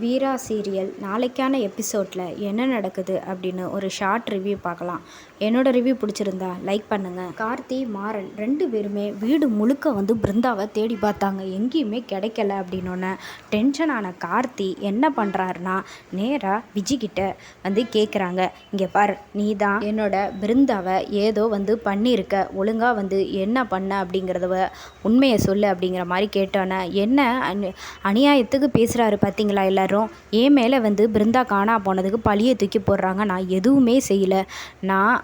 வீரா serial நாளைக்கான எபிசோடில் என்ன நடக்குது அப்படின்னு ஒரு ஷார்ட் ரிவ்யூ பார்க்கலாம். என்னோடய ரிவ்யூ பிடிச்சிருந்தா லைக் பண்ணுங்கள் கார்த்தி மாறன் ரெண்டு பேருமே வீடு முழுக்க வந்து பிருந்தாவை தேடி பார்த்தாங்க. எங்கேயுமே கிடைக்கல அப்படின்னோடனே டென்ஷனான கார்த்தி என்ன பண்ணுறாருனா நேராக விஜிக்கிட்ட வந்து கேட்குறாங்க இங்கே பார் நீ தான் என்னோட பிருந்தாவை ஏதோ வந்து பண்ணியிருக்க ஒழுங்காக வந்து என்ன பண்ண அப்படிங்கிறத உண்மையை சொல்லு அப்படிங்கிற மாதிரி கேட்டோன்னே என்ன அநியாயத்துக்கு பேசுகிறாரு பார்த்தீங்களா எல்லாரும்? என் மேலே வந்து பிருந்தா காணா போனதுக்கு பழியை தூக்கி போடுறாங்க. நான் எதுவுமே செய்யலை. நான்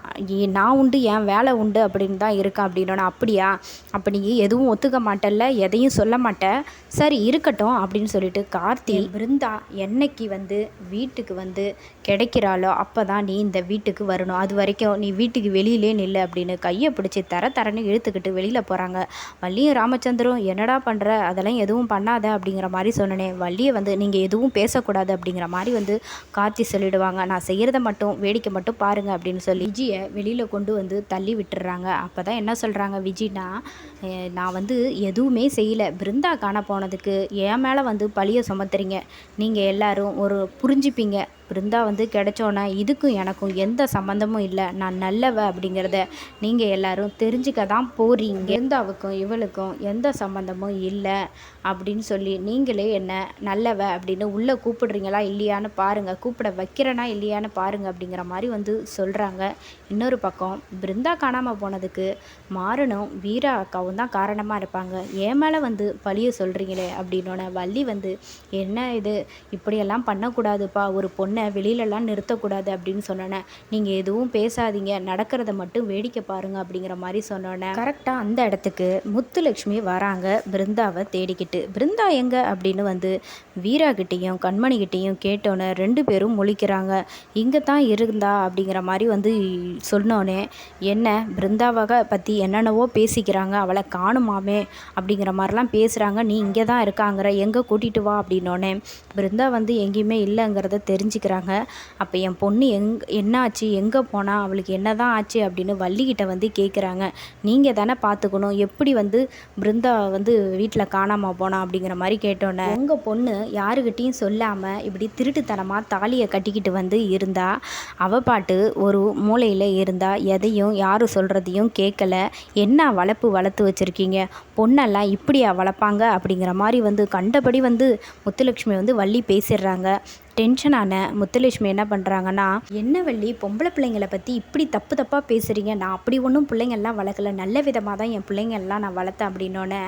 நான் உண்டு என் வேலை உண்டு அப்படின்னு தான் இருக்கேன் அப்படின்னோட அப்படியா? அப்போ நீ எதுவும் ஒத்துக்க மாட்டல்ல எதையும் சொல்ல மாட்டேன் சரி இருக்கட்டும் அப்படின்னு சொல்லிட்டு கார்த்தி பிருந்தா என்னைக்கு வந்து வீட்டுக்கு வந்து கிடைக்கிறாளோ அப்போ தான் நீ இந்த வீட்டுக்கு வரணும். அது வரைக்கும் நீ வீட்டுக்கு வெளியிலே நில்லு அப்படின்னு கையை பிடிச்சி தர தரன்னு இழுத்துக்கிட்டு வெளியில் போகிறாங்க வள்ளியும் ராமச்சந்திரம் என்னடா பண்ணுற அதெல்லாம் எதுவும் பண்ணாத அப்படிங்கிற மாதிரி சொன்னனே. வள்ளியை வந்து நீங்கள் எதுவும் பேசக்கூடாது அப்படிங்கிற மாதிரி வந்து கார்த்தி சொல்லிடுவாங்க. நான் செய்கிறத மட்டும் வேடிக்கை மட்டும் பாருங்கள் அப்படின்னு சொல்லி விஜயை வெளியில் கொண்டு வந்து தள்ளி விட்டுறாங்க. அப்போ தான் என்ன சொல்கிறாங்க விஜினா நான் வந்து எதுவுமே செய்யலை. பிருந்தா காண போனதுக்கு என் மேலே வந்து பழியை சுமத்துறீங்க. நீங்கள் எல்லோரும் ஒரு புரிஞ்சுப்பீங்க. பிருந்தா வந்து கிடைச்சோன்னா இதுக்கும் எனக்கும் எந்த சம்மந்தமும் இல்லை. நான் நல்லவ அப்படிங்கிறத நீங்கள் எல்லோரும் தெரிஞ்சுக்க தான் போகிறீங்க பிருந்தாவுக்கும் இவளுக்கும் எந்த சம்மந்தமும் இல்லை அப்படின்னு சொல்லி நீங்களே என்ன நல்லவ அப்படின்னு உள்ளே கூப்பிடுறீங்களா இல்லையான்னு பாருங்கள் கூப்பிட வைக்கிறேனா இல்லையான்னு பாருங்கள் அப்படிங்கிற மாதிரி வந்து சொல்கிறாங்க இன்னொரு பக்கம் பிருந்தா காணாமல் போனதுக்கு மாறனும் வீரா அக்காவும் தான் காரணமாக இருப்பாங்க. ஏன் மேலே வந்து பழிய சொல்கிறீங்களே அப்படின்னோட வள்ளி வந்து என்ன இது? இப்படியெல்லாம் பண்ணக்கூடாதுப்பா. ஒரு பொண்ணை வெளியில் வெளியிலலாம் நிறுத்தக்கூடாது அப்படின்னு சொன்னோன்னே நீங்கள் எதுவும் பேசாதீங்க நடக்கிறத மட்டும் வேடிக்கை பாருங்கள் அப்படிங்கிற மாதிரி சொன்னோன்னே கரெக்டாக அந்த இடத்துக்கு முத்துலட்சுமி வராங்க பிருந்தாவை தேடிக்கிட்டு. பிருந்தா எங்கே? அப்படின்னு வந்து வீராகிட்டேயும் கண்மணிக்கிட்டேயும் கேட்டோன்னே ரெண்டு பேரும் முழிக்கிறாங்க. இங்கே தான் இருந்தா? அப்படிங்கிற மாதிரி வந்து சொன்னோன்னே என்ன பிருந்தாவை பற்றி என்னென்னவோ பேசிக்கிறாங்க. அவளை காணுமாமே? அப்படிங்கிற மாதிரிலாம் பேசுகிறாங்க நீ இங்கே தான் இருக்காங்கிற எங்கே கூட்டிகிட்டு வா? அப்படின்னோடனே பிருந்தா வந்து எங்கேயுமே இல்லைங்கிறத தெரிஞ்சுக்கிறாங்க. அப்போ என் பொண்ணு எங் என்ன ஆச்சு எங்கே போனால் அவளுக்கு என்ன தான் ஆச்சு? அப்படின்னு வள்ளிக்கிட்ட வந்து கேட்குறாங்க நீங்கள் தானே பார்த்துக்கணும் எப்படி வந்து பிருந்தா வந்து வீட்டில் காணாமல் போனா? அப்படிங்கிற மாதிரி கேட்டோன்னே உங்கள் பொண்ணு யாருக்கிட்டேயும் சொல்லாமல் இப்படி திருட்டுத்தனமாக தாலியை கட்டிக்கிட்டு வந்து இருந்தா? அவ பாட்டு ஒரு மூளையில் இருந்தா எதையும் யாரும் சொல்கிறதையும் கேட்கல என்ன வளர்ப்பு வளர்த்து வச்சுருக்கீங்க? பொண்ணெல்லாம் இப்படியா வளர்ப்பாங்க அப்படிங்கிற மாதிரி வந்து கண்டபடி வந்து முத்துலட்சுமி வந்து வள்ளி பேசிடுறாங்க. டென்ஷனான முத்துலட்சுமி என்ன பண்ணுறாங்கன்னா என்ன வள்ளி பொம்பளை பிள்ளைங்களை பற்றி இப்படி தப்பு தப்பாக பேசுகிறீங்க நான் அப்படி ஒன்றும் பிள்ளைங்கள்லாம் வளர்க்கல. நல்ல விதமாக தான் என் பிள்ளைங்கள்லாம் நான் வளர்த்தேன் அப்படின்னோடனே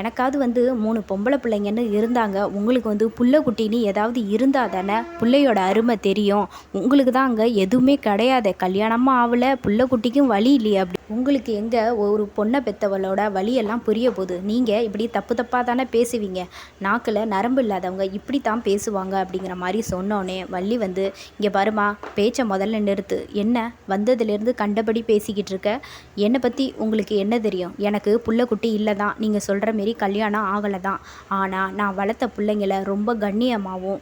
எனக்காவது வந்து மூணு பொம்பளை பிள்ளைங்கன்னு இருந்தாங்க. உங்களுக்கு வந்து புள்ள குட்டின்னு ஏதாவது இருந்தால் தானே? பிள்ளையோட அருமை தெரியும். உங்களுக்கு தான் அங்கே எதுவுமே கிடையாது. கல்யாணமும் ஆகலை. புள்ள குட்டிக்கும் வழி இல்லையே அப்படி உங்களுக்கு எங்கே ஒரு பொண்ணை பெற்றவளோட வழியெல்லாம் புரிய போகுது நீங்கள் இப்படி தப்பு தப்பாக தானே பேசுவீங்க? நாக்கில் நரம்பு இல்லாதவங்க இப்படி தான் பேசுவாங்க அப்படிங்கிற மாதிரி சொன்னோன்னே வள்ளி வந்து இங்கே பாருமா பேச்சை முதல்ல நிறுத்து. என்ன வந்ததுலேருந்து கண்டபடி பேசிக்கிட்டு இருக்க? என்னை பற்றி உங்களுக்கு என்ன தெரியும்? எனக்கு புள்ளக்குட்டி இல்லை தான். நீங்கள் சொல்கிற மாரி கல்யாணம் ஆகலை தான். ஆனால் நான் வளர்த்த பிள்ளைங்கள ரொம்ப கண்ணியமாகவும்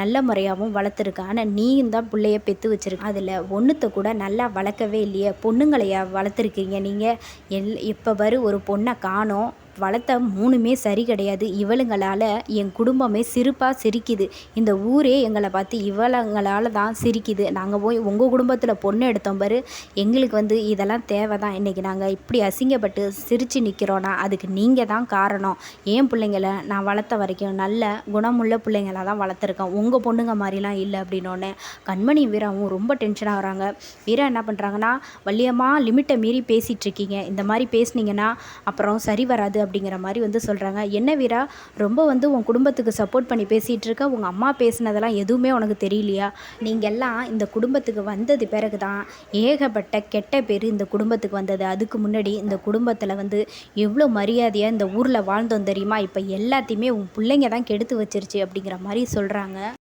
நல்ல முறையாகவும் வளர்த்துருக்கேன். ஆனால் நீயும் தான் பிள்ளைய பெற்று வச்சுருக்க. அதில் ஒன்றுத்தை கூட நல்லா வளர்க்கவே இல்லையே. பொண்ணுங்களையா வளர்த்து பார்த்துருக்கீங்க. நீங்கள் எல் இப்போ வரும் ஒரு பொண்ணை காணோம். வளர்த்த மூணுமே சரி கிடையாது. இவளுங்களால் என் குடும்பமே சிரிப்பாக சிரிக்குது. இந்த ஊரே எங்களை பார்த்து இவளுங்களால் தான் சிரிக்குது. நாங்கள் போய் உங்கள் குடும்பத்தில் பொண்ணு எடுத்தோம் பாரு. எங்களுக்கு வந்து இதெல்லாம் தேவை தான் இன்றைக்கி நாங்கள் இப்படி அசிங்கப்பட்டு சிரித்து நிற்கிறோன்னா அதுக்கு நீங்கள் தான் காரணம். ஏன் பிள்ளைங்கள நான் வளர்த்த வரைக்கும் நல்ல குணமுள்ள பிள்ளைங்களாக தான் வளர்த்துருக்கேன். உங்கள் பொண்ணுங்க மாதிரிலாம் இல்லை அப்படின்னோடனே கண்மணி வீராவும் ரொம்ப டென்ஷன் ஆகிறாங்க வீரா என்ன பண்ணுறாங்கன்னா வள்ளியமாக லிமிட்டை மீறி பேசிகிட்ருக்கீங்க இந்த மாதிரி பேசுனீங்கன்னா அப்புறம் சரி வராது அப்படிங்கிற மாதிரி வந்து சொல்கிறாங்க என்ன வீரா ரொம்ப வந்து உன் குடும்பத்துக்கு சப்போர்ட் பண்ணி பேசிகிட்டு இருக்க உங்கள் அம்மா பேசினதெல்லாம் எதுவுமே உனக்கு தெரியலையா? நீங்கள் எல்லாம் இந்த குடும்பத்துக்கு வந்தது பிறகு தான் ஏகப்பட்ட கெட்ட பேர் இந்த குடும்பத்துக்கு வந்தது. அதுக்கு முன்னாடி இந்த குடும்பத்தில் வந்து எவ்வளோ மரியாதையாக இந்த ஊரில் வாழ்ந்தோம் தெரியுமா? இப்போ எல்லாத்தையுமே உன் பிள்ளைங்க தான் கெடுத்து வச்சிருச்சு அப்படிங்கிற மாதிரி சொல்கிறாங்க